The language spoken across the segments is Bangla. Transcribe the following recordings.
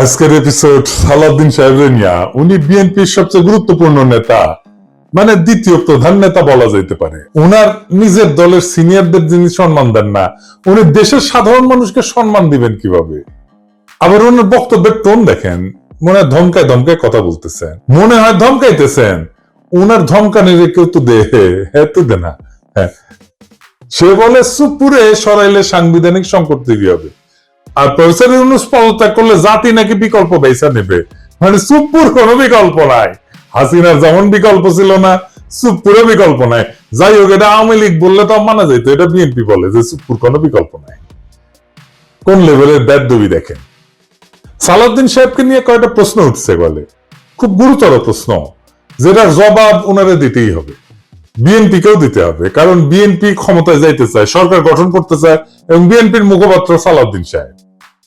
আজকের এপিসোড সালাউদ্দিন সাহেবের নিয়া, উনি বিএনপির সবচেয়ে গুরুত্বপূর্ণ নেতা মানে দ্বিতীয় প্রধান নেতা বলা যেতে পারে। উনার নিজের দলের সিনিয়রদের যিনি সম্মান দেন না, উনি দেশের সাধারণ মানুষকে সম্মান দিবেন কীভাবে? আবার ওনার বক্তব্যের টোন দেখেন, মনে হয় ধমকায় ধমকায় কথা বলতেছেন। মনে হয় ধমকাইতেছেন। উনার ধমকা ধমকানির কেউ তো দে হ্যাঁ তো দে না হ্যাঁ। সে বলে সুপুরে সরাইলে সাংবিধানিক সংকট তৈরি হবে। আর প্রফেসর ইউনুস পদত্যাগ করলে জাতি নাকি বিকল্প বেসা নেবে? মানে সুপুর কোনো বিকল্প নাই। হাসিনার যেমন বিকল্প ছিল না সুপুরে বিকল্প নাই। যাই হোক, এটা আওয়ামী লীগ বললে তো মানা যেত এটা বিএনপি বলে যে সুপুর কোনো বিকল্প নাই। কোন লেভেলের ব্যাট দবি দেখেন? সালাউদ্দিন সাহেবকে নিয়ে কয়েকটা প্রশ্ন উঠছে বলে খুব গুরুতর প্রশ্ন, যেটার জবাব ওনারে দিতেই হবে। বিএনপি কেও দিতে হবে, কারণ বিএনপি ক্ষমতায় যাইতে চায়, সরকার গঠন করতে চায়, এবং বিএনপির মুখপাত্র সালাউদ্দিন সাহেব।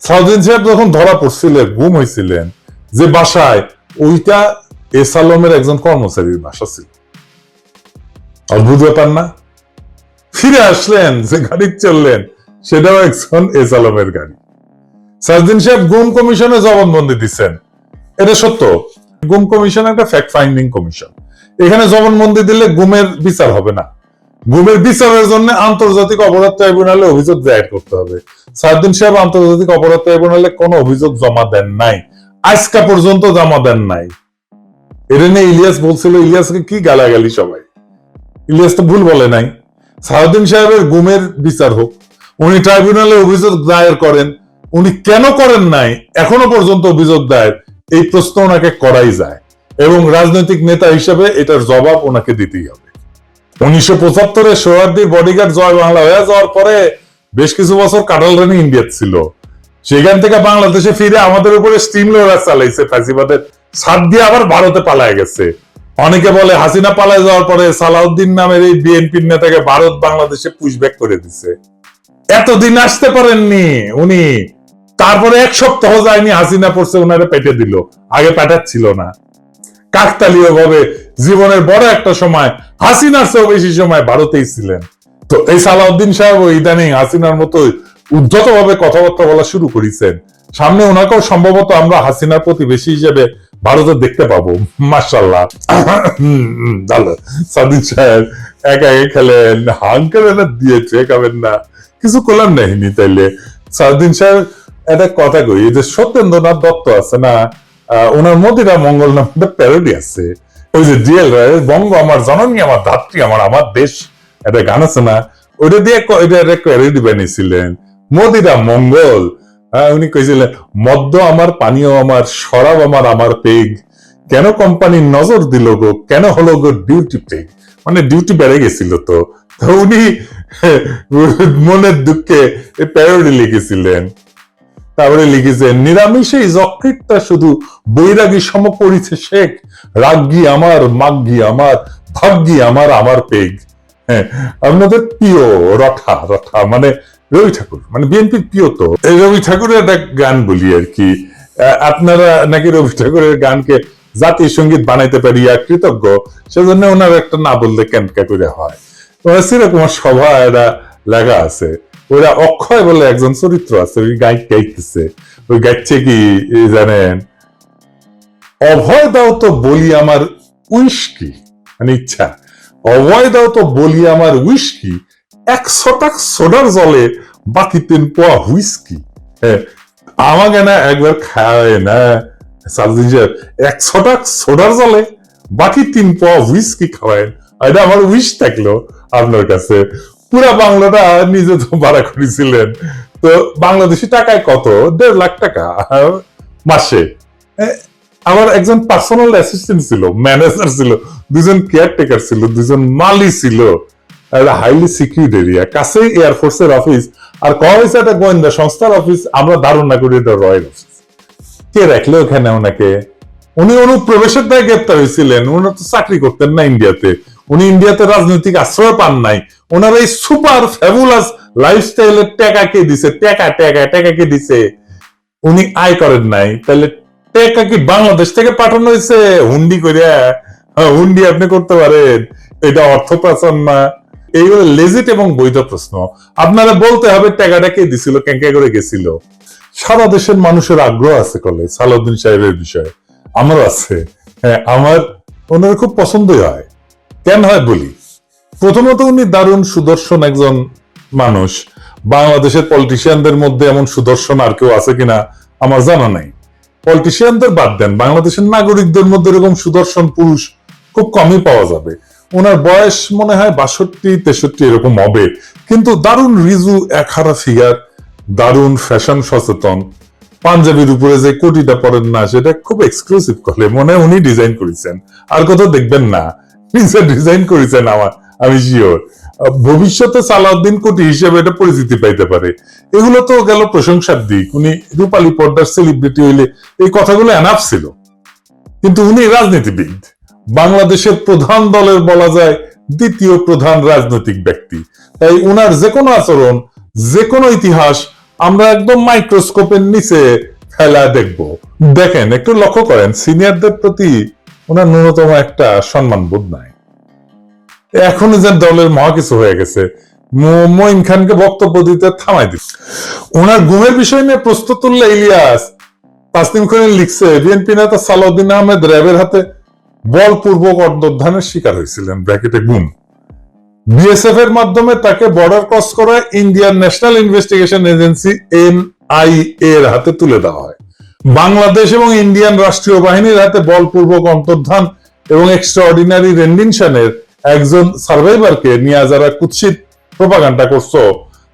সালাউদ্দিন সাহেব যখন ধরা পড়ছিলেন, গুম হয়েছিলেন যে বাসায়, ওইটা এস আলমের একজন কর্মচারীর বাসা ছিল। অদ্ভুত ব্যাপার না? ফিরে আসলেন, যে গাড়ি চললেন, সেটাও একজন এস আলমের গাড়ি। সাজদিন সাহেব গুম কমিশনে জবানবন্দি দিচ্ছেন। এটা সত্য। গুম কমিশন একটা ফ্যাক্ট ফাইন্ডিং কমিশন। এখানে জবানবন্দি দিলে গুমের বিচার হবে না। গুমের বিচারের জন্য আন্তর্জাতিক অপরাধ ট্রাইব্যুনালে অভিযোগ দায়ের করতে হবে। সাজদিন সাহেব আন্তর্জাতিক অপরাধ ট্রাইব্যুনালে কোনো অভিযোগ জমা দেন নাই। আজকা পর্যন্ত জমা দেন নাই। এটা নিয়ে ইলিয়াস বলছিল, ইলিয়াসকে কি গালাগালি সবাই? ইলিয়াস তো ভুল বলে নাই। সাউদ্দিন সাহেবের গুমের বিচার হোক, উনি ট্রাইব্যুনালে অভিযোগ দায়ের করেন, উনি কেন করেন নাই, এখনও পর্যন্ত অভিযোগ দায়ের, এই প্রশ্ন ওনাকে করাই যায়। এবং রাজনৈতিক নেতা হিসেবে এটার জবাব ওনাকে দিতেই হবে। উনিশশো পঁচাত্তরে সোহার্দির বডিগার্ড জয় বাংলা হয়ে যাওয়ার পরে বেশ কিছু বছর কাটাল রানী ইন্ডিয়া ছিল। সেখান থেকে বাংলাদেশে ফিরে আমাদের উপরে স্টিম চালাইছে ফাঁসিবাদের সাত দিয়ে আবার ভারতে পালায় গেছে। অনেকে বলে হাসিনা পালায় যাওয়ার পরে সালাউদ্দিন নামের এই বিএনপির নেতাকে ভারত বাংলাদেশে পুশব্যাক করে দিছে। এতদিন আসতে পারেননি উনি। তারপরে এক সপ্তাহ যায়নি, হাসিনা পড়ছে ওনারে পেটে দিল। আগে পেটাচ্ছিল না। কাকতালীয় ভাবে জীবনের বড় একটা সময় হাসিনার চেয়েও বেশি সময় ভারতেই ছিলেন। তো এই সালাউদ্দিন সাহেব ইদানিং হাসিনার মতো উদ্ধত ভাবে কথাবার্তা বলা শুরু করেছেন। সামনে ওনাকেও সম্ভবত আমরা হাসিনার প্রতিবেশী হিসেবে ভারতে দেখতে পাবো। মার্শাল্লাহ সাদিন সাহেব একা একা খেলেন হাঙ্কের না দিয়েছে খাবেন না। কিছু করলাম নাহিনি তাইলে। সাদিন সাহেব, একটা কথা কই যে সত্যেন্দ্রনাথ দত্ত আছে না ওনার মদিরা মঙ্গল নামে একটা প্যারোডি আছে। ওই যে ডিএল বঙ্গ আমার জননী আমার ধাত্রী আমার আমার দেশ। একটা গান আছে না? ওইটা দিয়ে এটা বানিয়েছিলেন মদিরা মঙ্গল। হ্যাঁ, উনি কইছিলেন মদ্য আমার পানীয় আমার শরাব আমার আমার পেগ। কেন কোম্পানির নজর দিল গো? কেন হলো গো ডিউটি পেগ? মানে ডিউটি বেড়ে গেছিল তো। উনি মনের দুঃখে প্যারোডি লিখেছিলেন। তারপরে লিখেছেন নিরামিষেই যকৃতটা শুধু বৈরাগী সম করিছে শেখ। রাগ্গি আমার, মাগ্গি আমার ভাগ্যি আমার আমার পেগ। হ্যাঁ আপনাদের প্রিয় রঠা রঠা মানে রবি ঠাকুর মানে বিএনপির প্রিয় তো এই রবি ঠাকুরের একটা গান বলি আর কি। আপনারা নাকি রবি ঠাকুরের গানকে জাতীয় সংগীত বানাইতে পারিয়া কৃতজ্ঞ, সেজন্য ওনার একটা না বললে কেনকা করে হয়? সেরকম সভা এরা লেখা আছে। ওরা অক্ষয় বলে একজন চরিত্র আছে ওই গাই গাইতেছে। ওই গাইছে কি জানেন অভয় দাও তো বলি আমার উইস্কি। মানে ইচ্ছা অভয় দাও তো বলি আমার উইস্কি এক শতাক সোডার জলে বাকি তিন পোয়া হুইস্কি। হ্যাঁ, আমাকে না একবার খায় না সাহেব এক শতাক সোডার জলে বাকি তিন পোয়া হুইস্কি খাওয়ায়। এটা আমার উইশ থাকল আপনার কাছে। পুরা বাংলাটা নিজে তো ভাড়া করেছিলেন। তো বাংলাদেশি টাকায় কত? দেড় লাখ টাকা মাসে। আমার একজন পার্সোনাল অ্যাসিস্ট্যান্ট ছিল ম্যানেজার ছিল, দুজন কেয়ারটেকার ছিল, দুজন মালি ছিল। হাইলি সিকিউরিড এরিয়া কাছেই এয়ারফোর্সের অফিস আর হয়েছে একটা গোয়েন্দা সংস্থার অফিস আমরা ধারণা করি, এটা রয়্যাল অফিস কে রাখল ওখানে ওনাকে? উনি অনুপ্রবেশের দায় গ্রেপ্তার হয়েছিলেন, উনি তো চাকরি করতেন না ইন্ডিয়াতে উনি ইন্ডিয়াতে রাজনৈতিক আশ্রয় পান নাই। ওনার এই সুপার ফ্যাবুলাস লাইফস্টাইলের টাকা কে দিছে? টাকা টাকা টাকা কে দিছে? উনি আয় করেন নাই। তাহলে টাকা কি বাংলাদেশ থেকে পাঠানো হয়েছে? হুন্ডি করে হ্যাঁ, হুন্ডি আপনি করতে পারেন। এটা অর্থ পাচার না। এইগুলো লেজিট এবং বৈধ প্রশ্ন। আপনারা বলতে হবে টাকাটা কে দিছিল কেঙ্কা করে গেছিল? সারা দেশের মানুষের আগ্রহ আছে কলে সালাউদ্দিন সাহেবের বিষয়ে। আমারও আছে। হ্যাঁ আমার ওনার খুব পছন্দই হয়। কেন হয় বলি? প্রথমত উনি দারুণ সুদর্শন একজন মানুষ। বাংলাদেশের পলিটিশিয়ানদের মধ্যে এমন সুদর্শন আর কেউ আছে কিনা আমার জানা নাই। পলিটিশিয়ানদের বাদ দেন, বাংলাদেশের নাগরিকদের মধ্যে এরকম সুদর্শন পুরুষ খুব কমই পাওয়া যাবে। ওনার বয়স মনে হয় বাষট্টি, তেষট্টি এরকম হবে। কিন্তু দারুণ রিজু, একহারা ফিগার দারুণ ফ্যাশন সচেতন। পাঞ্জাবির উপরে যে কোটিটা পরেন না, সেটা খুব এক্সক্লুসিভ কলে। মনে উনি ডিজাইন করেছেন। আর কোথাও দেখবেন না। নিজে ডিজাইন করেছেন আমার, আমি শিওর ভবিষ্যতে সালাউদ্দিন কোটি হিসেবে এটা পরিচিতি পাইতে পারে। এগুলো তো গেল প্রশংসার দিক। উনি রূপালী পর্দার সেলিব্রিটি হইলে এই কথাগুলো এনাফ ছিল। কিন্তু উনি রাজনীতিবিদ। বাংলাদেশের প্রধান দলের বলা যায় দ্বিতীয় প্রধান রাজনৈতিক ব্যক্তি। তাই উনার যে কোনো আচরণ, যে কোনো ইতিহাস আমরা একদম মাইক্রোস্কোপের নিচে ফেলা দেখব। দেখেন, একটু লক্ষ্য করেন সিনিয়রদের প্রতি ওনার ন্যূনতম একটা সম্মান বোধ নাই। এখন যে দলের মহা কিছু হয়ে গেছে মঈন খানকে বক্তব্য দিতে থামাই দিচ্ছে ওনার গুমের বিষয় নিয়ে প্রস্তুত তুললে ইলিয়াস তাসনিম খান লিখছে, বিএনপি নেতা সালাউদ্দিন আহমেদ র্যাবের হাতে বলপূর্বক অন্তর্ধানের শিকার হয়েছিলেন, ব্র্যাকেটে গুম বিএসএফ এর মাধ্যমে তাকে বর্ডার ক্রস করা Indian National Investigation Agency NIA এর হাতে তুলে দেওয়া হয়। বাংলাদেশ এবং ইন্ডিয়ান রাষ্ট্রীয় বাহিনীর হাতে বলপূর্বক অন্তর্ধান এবং এক্সট্রাঅর্ডিনারি রেন্ডিনশনের একজন সার্ভাইভারকে নিয়ে যারা কুৎসিত প্রপাগান্ডা করছ,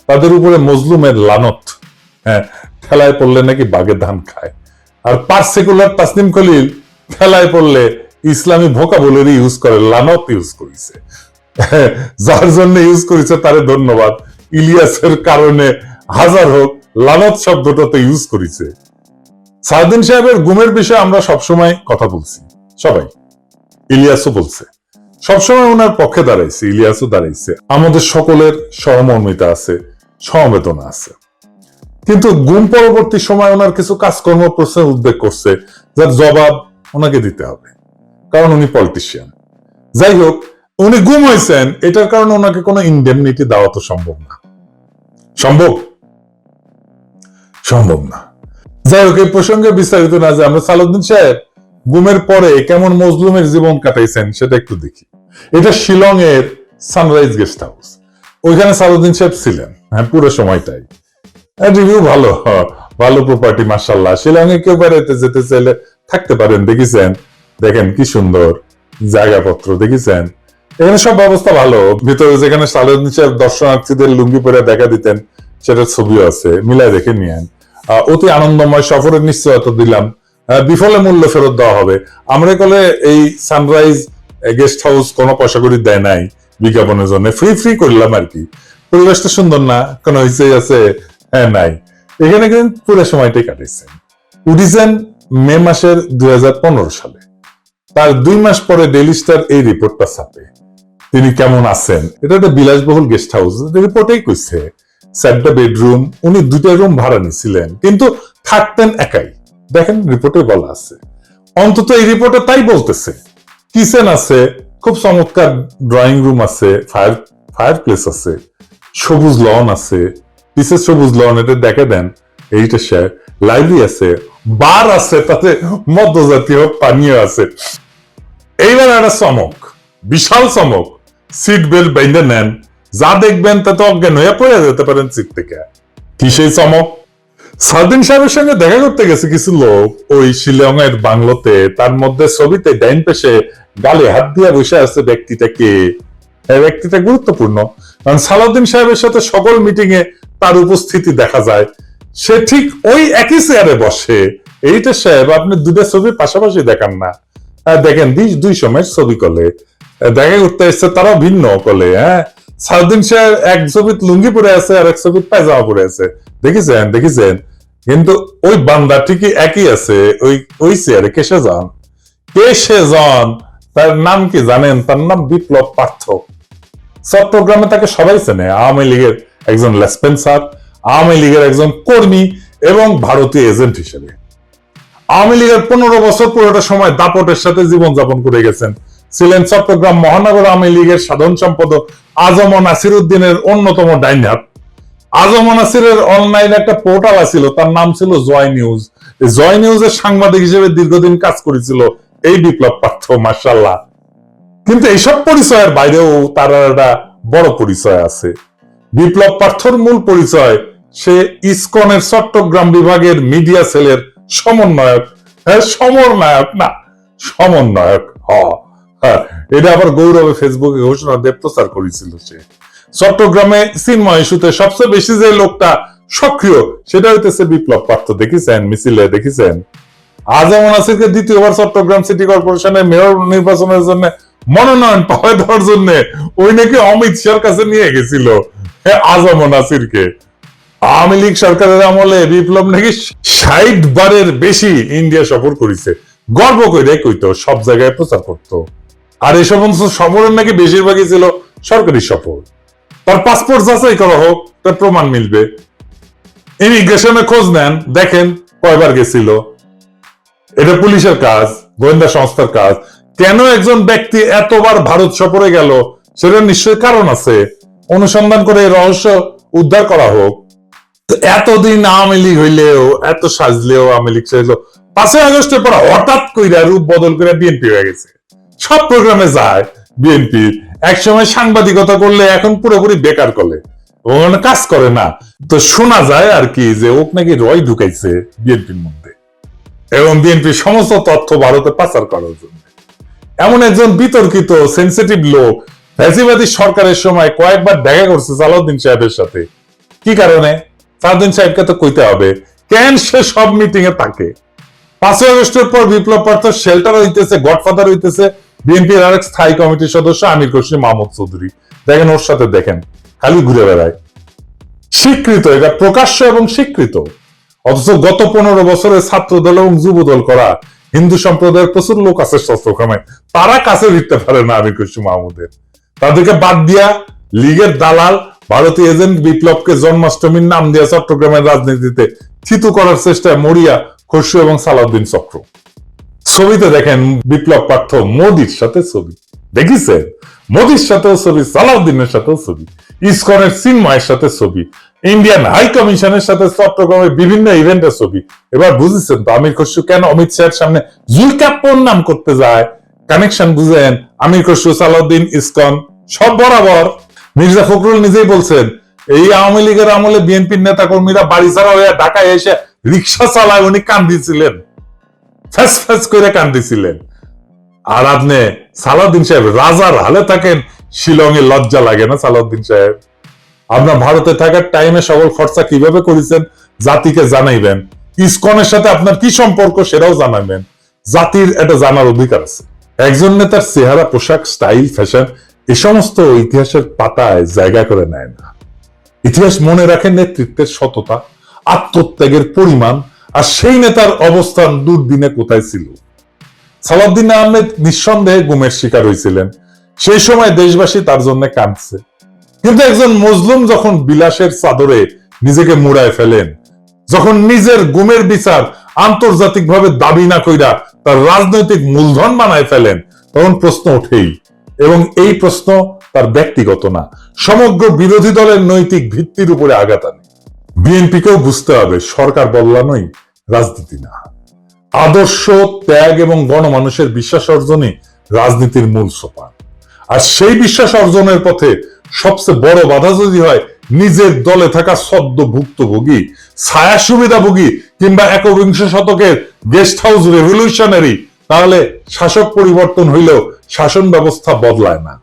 তাদের উপরে মজলুমের লানত। হ্যাঁ ঠেলায় পড়লে নাকি বাঘের ধান খায়। আর পার্সিকুলার তাসনিম খলিল ঠেলায় পড়লে ইসলামী ভোকাবুলারি ইউজ করে, লানত ইউজ করেছে। যার জন্য ইউজ করেছে তারে ধন্যবাদ। ইলিয়াসের কারণে হাজার হোক, লানত শব্দটাতে ইউজ করেছে। সাউদ্দিন সাহেবের গুমের বিষয়ে আমরা সবসময় কথা বলছি। সবাই। ইলিয়াসও বলছে। সবসময় ওনার পক্ষে দাঁড়াইছে, ইলিয়াসও দাঁড়াইছে। আমাদের সকলের সহমর্মিতা আছে, সমবেদনা আছে। কিন্তু গুম পরবর্তী সময় ওনার কিছু কাজকর্ম, প্রশ্নের উদ্বেগ করছে, যার জবাব ওনাকে দিতে হবে। কারণ উনি পলিটিশিয়ান যাই হোক, উনি গুম হয়েছেন এটার কারণে ওনাকে কোনো ইন্ডেমনিটি দেওয়া তো সম্ভব না। সম্ভব? সম্ভব না। যাই হোক, এই প্রসঙ্গে বিস্তারিত না যে আমরা সালাউদ্দিন সাহেব গুমের পরে কেমন মজলুমের জীবন কাটাইছেন সেটা একটু দেখি। এটা শিলং এর সানরাইজ গেস্ট হাউস ওইখানে সালাউদ্দিন সাহেব ছিলেন হ্যাঁ পুরো সময়টাই। রিভিউ ভালো ভালো প্রপার্টি মার্শাল্লাহ শিলংয়ে কেউ বেড়াইতে যেতে চাইলে থাকতে পারেন, দেখেছেন? দেখেন কি সুন্দর জায়গাপত্র, দেখেছেন? এখানে সব ব্যবস্থা ভালো। ভিতরে যেখানে সালাউদ্দিন সাহেব দর্শনার্থীদের লুঙ্গি পরে দেখা দিতেন, সেটার ছবিও আছে মিলাই দেখে নিয়েন। অতি আনন্দময় সফরের নিশ্চয়তা দিলাম। বিফলে মূল্য ফেরত দেওয়া হবে। আমরা কলে এই সানরাইজ গেস্ট হাউস কোনো পয়সা করি দেয় নাই বিজ্ঞাপনের জন্য। ফ্রি ফ্রি করলাম আর কি। পরিবেশটা সুন্দর না? কোনো হইচই আছে? হ্যাঁ নাই। এখানে কিন্তু পুরো সময়টাই কাটিয়েছেন উঠিছেন মে মাসের দুই হাজার পনেরো সালে। তার দুই মাস পরে ডেলি স্টার এই রিপোর্টটা ছাপে। তিনি কেমন আছেন? এটা একটা বিলাসবহুল গেস্ট হাউস রিপোর্টেই কইছে চারটা বেডরুম উনি দুইটা রুম ভাড়া নিছিলেন, কিন্তু থাকতেন একাই। দেখেন রিপোর্টে বলা আছে। অন্তত এই রিপোর্টে তাই বলতেছে। কিচেন আছে, খুব চমৎকার ড্রয়িং রুম আছে ফায়ার ফায়ার প্লেস আছে, সবুজ লন আছে পিসের সবুজ লন এটা দেখে দেন, এইটা সে লাইব্রেরি আছে বার আছে, তাতে মধ্যজাতীয় পানীয় আছে। এইবার একটা চমক, বিশাল চমক সিট বেল্ট বাইন্দে নেন যা দেখবেন তাতে অজ্ঞান হয়ে পড়ে যেতে পারেন সিট থেকে। কি সেই চমক? সাউদ্দিন সাহেবের সঙ্গে দেখা করতে গেছে কিছু লোক। ওই শিলং এর বাংলোতে তার মধ্যে ছবিতে ডাইন পেশে গালে হাত দিয়ে বসে আছে ব্যক্তিটাকে এই ব্যক্তিটা গুরুত্বপূর্ণ। কারণ সালাউদ্দিন সাহেবের সাথে সকল মিটিং এ তার উপস্থিতি দেখা যায়। সে ঠিক ওই একই চেয়ারে বসে। এইটা সাহেব, আপনি দুটো ছবি পাশাপাশি দেখান না। দেখেন, দুই সময়ের ছবি কলে। দেখা করতে এসছে তারাও ভিন্ন কলে হ্যাঁ? সাউদ্দিন সাহেব এক ছবিত লুঙ্গি পরে আছে আর এক ছবিত পায়জামা পরে আছে। দেখেছেন দেখেছেন? কিন্তু ওই বান্দা ঠিকই একই আছে, ওই ওই চেয়ারে কেসে যান। কেসে যান, তার নাম কি জানেন? তার নাম বিপ্লব পার্থ। চট্টগ্রামে তাকে সবাই চেনে, আওয়ামী লীগের একজন লেসপেন্সার, আওয়ামী লীগের একজন কর্মী এবং ভারতীয় এজেন্ট হিসেবে। আওয়ামী লীগের পনেরো বছর পুরোটা সময় দাপটের সাথে জীবনযাপন করে গেছেন। ছিলেন চট্টগ্রাম মহানগর আওয়ামী লীগের সাধারণ সম্পাদক আজম নাসির উদ্দিনের অন্যতম ডাইনার আজম নাসিরের অনলাইন একটা পোর্টাল আছিল তার নাম ছিল জয় নিউজ। জয় নিউজের সাংবাদিক হিসেবে দীর্ঘদিন কাজ করেছিল এই বিপ্লব পার্থ মার্শাল্লাহ কিন্তু এইসব পরিচয়ের বাইরেও তার একটা বড় পরিচয় আছে। বিপ্লব পার্থর মূল পরিচয় সে ইসকনের চট্টগ্রাম বিভাগের মিডিয়া সেলের সমন্বয়ক। হ্যাঁ সমন্বয়ক না সমন্বয়ক হ্যাঁ, এটা আবার গৌরবে ফেসবুকে ঘোষণা দিয়ে প্রচার করেছিল সে। চট্টগ্রামে চিন্ময় ইস্যুতে সবচেয়ে বেশি যে লোকটা সক্রিয় সেটা হইতেছে বিপ্লব পার্থ। দেখেছেন? মিছিলে দেখেছেন? আজম নাসিরকে দ্বিতীয়বার চট্টগ্রাম সিটি কর্পোরেশনের মেয়র নির্বাচনের জন্য মনোনয়ন পাওয়া দেওয়ার জন্য ওই নাকি অমিত শাহর কাছে নিয়ে গেছিল। হ্যাঁ, আজম নাসিরকে আওয়ামী লীগ সরকারের আমলে বিপ্লব নাকি ষাট বারের বেশি ইন্ডিয়া সফর করেছে। গর্ব করে কইতো সব জায়গায় প্রচার করত। আর এই সমস্ত সফরের নাকি বেশিরভাগই ছিল সরকারি সফর। তার পাসপোর্ট যাচাই করা হোক, তার প্রমাণ মিলবে। ইমিগ্রেশনে খোঁজ নেন, দেখেন কয়বার গেছিল। এটা পুলিশের কাজ, গোয়েন্দা সংস্থার কাজ। কেন একজন ব্যক্তি এতবার ভারত সফরে গেল সেটা নিশ্চয় কারণ আছে। অনুসন্ধান করে রহস্য উদ্ধার করা হোক। এতদিন আওয়ামী লীগ হইলেও, এত সাজলেও আওয়ামী লীগ সাজলেও পাঁচই আগস্টের পর হঠাৎ কইরা রূপ বদল করে বিএনপি হয়ে গেছে। সব প্রোগ্রামে যায় বিএনপি একসময় সাংবাদিকতা করলে এখন পুরোপুরি বেকার করলে ও মানে কাজ করে না। তো শোনা যায় আর কি যে ওক নাকি রয় ঢুকাইছে বিএনপির মধ্যে। এবং বিএনপির সমস্ত তথ্য ভারতে পাচার করার জন্য। এমন একজন বিতর্কিত সেন্সিটিভ লোক, ফ্যাসিবাদী সরকারের সময় কয়েকবার দেখা করছে সালাউদ্দিন সাহেবের সাথে। কি কারণে? সালাউদ্দিন সাহেবকে তো কইতে হবে, কেন সে সব মিটিং এ থাকে? পাঁচই আগস্টের পর বিপ্লব পার্থ শেল্টার হইতেছে গডফাদার হইতেছে বিএনপির আরেক স্থায়ী কমিটির সদস্য আমির খসরু মাহমুদ চৌধুরী। দেখেন ওর সাথে দেখেন, খালি ঘুরে বেড়ায়। স্বীকৃত, এটা প্রকাশ্য এবং স্বীকৃত। অথচ গত পনেরো বছরে ছাত্র দল এবং যুব দল করা হিন্দু সম্প্রদায়ের প্রচুর লোক আছে শস্ত্রখামে তারা কাছে দিতে পারে না আমির খসরু মাহমুদের। তাদেরকে বাদ দিয়া লীগের দালাল, ভারতীয় এজেন্ট বিপ্লবকে জন্মাষ্টমীর নাম দিয়ে চট্টগ্রামের রাজনীতিতে থিতু করার চেষ্টায় মরিয়া, খসরু এবং সালাউদ্দিন চক্র। ছবিতে দেখেন বিপ্লব পার্থ মোদির সাথে ছবি। দেখিছেন মোদির সাথেও ছবি, সালাউদ্দিনের সাথেও ছবি, ইসকনের চিন্ময়ের সাথে ছবি, ইন্ডিয়ান হাই কমিশনের সাথে চট্টগ্রামের বিভিন্ন ইভেন্টের ছবি। এবার বুঝেছেন তো আমির খসরু কেন অমিত শাহের সামনে জুলকাপ্পর নাম করতে যায়? কানেকশন বুঝেন, আমির খসরু, সালাউদ্দিন, ইসকন, সব বরাবর। মির্জা ফখরুল নিজেই বলছেন, এই আওয়ামী লীগের আমলে বিএনপির নেতা কর্মীরা বাড়ি ছাড়া হয়ে ঢাকায় এসে রিক্সা চালায়, উনি কান্দিছিলেন। ফ্যাস ফ্যাস করে কান্দিছিলেন। আর আপনি সালাউদ্দিন সাহেব রাজার হালে থাকেন, শিলংয়ে লজ্জা লাগে না সালাউদ্দিন সাহেব? আপনার ভারতে থাকার টাইমে সকল খরচা কীভাবে করেছেন? জাতিকে জানাইবেন। ইসকনের সাথে আপনার কি সম্পর্ক সেটাও জানাবেন। জাতির এটা জানার অধিকার আছে। একজন নেতার চেহারা, পোশাক স্টাইল ফ্যাশন এ সমস্ত ইতিহাসের পাতায় জায়গা করে নেয় না। ইতিহাস মনে রাখে নেতৃত্বের সততা, আত্মত্যাগের পরিমাণ আর সেই নেতার অবস্থান দুর্দিনে কোথায় ছিল? সালাউদ্দিন আহমেদ নিঃসন্দেহে গুমের শিকার হয়েছিলেন। সেই সময় দেশবাসী তার জন্য কাঁদছে। কিন্তু একজন মজলুম যখন বিলাসের চাদরে নিজেকে মুড়ায় ফেলেন, যখন নিজের গুমের বিচার আন্তর্জাতিকভাবে দাবি না কইরা তার রাজনৈতিক মূলধন বানায় ফেলেন, তখন প্রশ্ন ওঠেই। এবং এই প্রশ্ন তার ব্যক্তিগত না, সমগ্র বিরোধী দলের নৈতিক ভিত্তির উপরে আঘাত আনে। বিএনপিকেও বুঝতে হবে, সরকার বদলানোই রাজনীতি না। আদর্শ, ত্যাগ এবং গণমানুষের বিশ্বাস অর্জনই রাজনীতির মূল সোপান। আর সেই বিশ্বাস অর্জনের পথে সবচেয়ে বড় বাধা যদি হয়, নিজের দলে থাকা সদ্য ভুক্তভোগী, ছায়া সুবিধাভোগী কিংবা একবিংশ শতকের গেস্ট হাউস রেভলিউশনারি, তাহলে শাসক পরিবর্তন হইলেও শাসন ব্যবস্থা বদলায় না।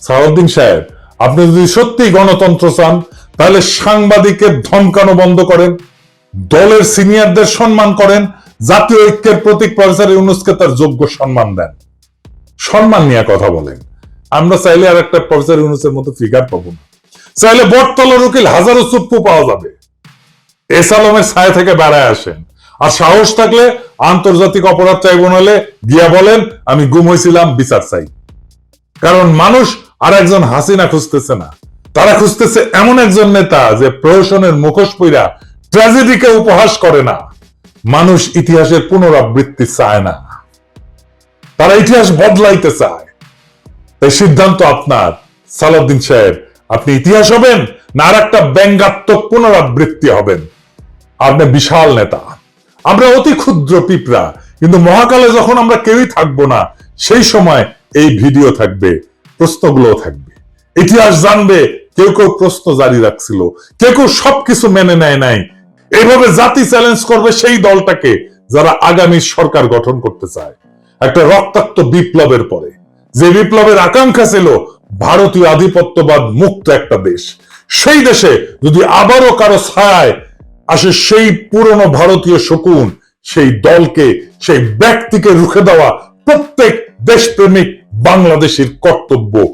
সালাউদ্দিন সাহেব, আপনি যদি সত্যি গণতন্ত্র চান, তাহলে সাংবাদিকের ধমকানো বন্ধ করেন। দলের সিনিয়রদের সম্মান করেন, জাতীয় ঐক্যের প্রতীক প্রফেসর ইউনুসকে তার যোগ্য সম্মান দেন। সম্মান নিয়ে কথা বলেন। আমরা চাইলে আর একটা প্রফেসর ইউনুসের মতো ফিগার পাবো না। চাইলে বটতলার উকিল হাজারো চুপ্পু পাওয়া যাবে। এসালমের ছায়া থেকে বেড়ায় আসেন। আর সাহস থাকলে আন্তর্জাতিক অপরাধ ট্রাইব্যুনালে গিয়া বলেন, আমি গুম হয়েছিলাম বিচার চাই। কারণ মানুষ আর একজন হাসিনা খুঁজতেছে না। তারা খুঁজতেছে এমন একজন নেতা যে প্রহসনের মুখোশ পইরা ট্র্যাজেডিকে উপহাস করে না। মানুষ ইতিহাসের পুনরাবৃত্তি চায় না। তারা ইতিহাস বদলাইতে চায়। এই সিদ্ধান্ত আপনার। সালাউদ্দিন সাহেব, আপনি ইতিহাস হবেন না আর একটা ব্যঙ্গাত্মক পুনরাবৃত্তি হবেন? আপনি বিশাল নেতা। আমরা অতি ক্ষুদ্র পিঁপড়া, কিন্তু মহাকালে যখন আমরা কেউই থাকব না, সেই সময় এই ভিডিও থাকবে প্রশ্নগুলো থাকবে। ইতিহাস জানবে, কেউ কেউ প্রশ্ন জারি রাখছিল, কেউ কেউ সবকিছু মেনে নেয় নাই। এইভাবে জাতি চ্যালেঞ্জ করবে সেই দলটাকে যারা আগামী সরকার গঠন করতে চায়। একটা রক্তাক্ত বিপ্লবের পরে। যে বিপ্লবের আকাঙ্ক্ষা ছিল ভারতীয় আধিপত্যবাদ মুক্ত একটা দেশ। সেই দেশে যদি আবারও কারও ছায় আসে সেই পুরনো ভারতীয় শকুন, সেই দলকে, সেই ব্যক্তিকে রুখে দেওয়া প্রত্যেক দেশপ্রেমিক বাংলাদেশের কর্তব্য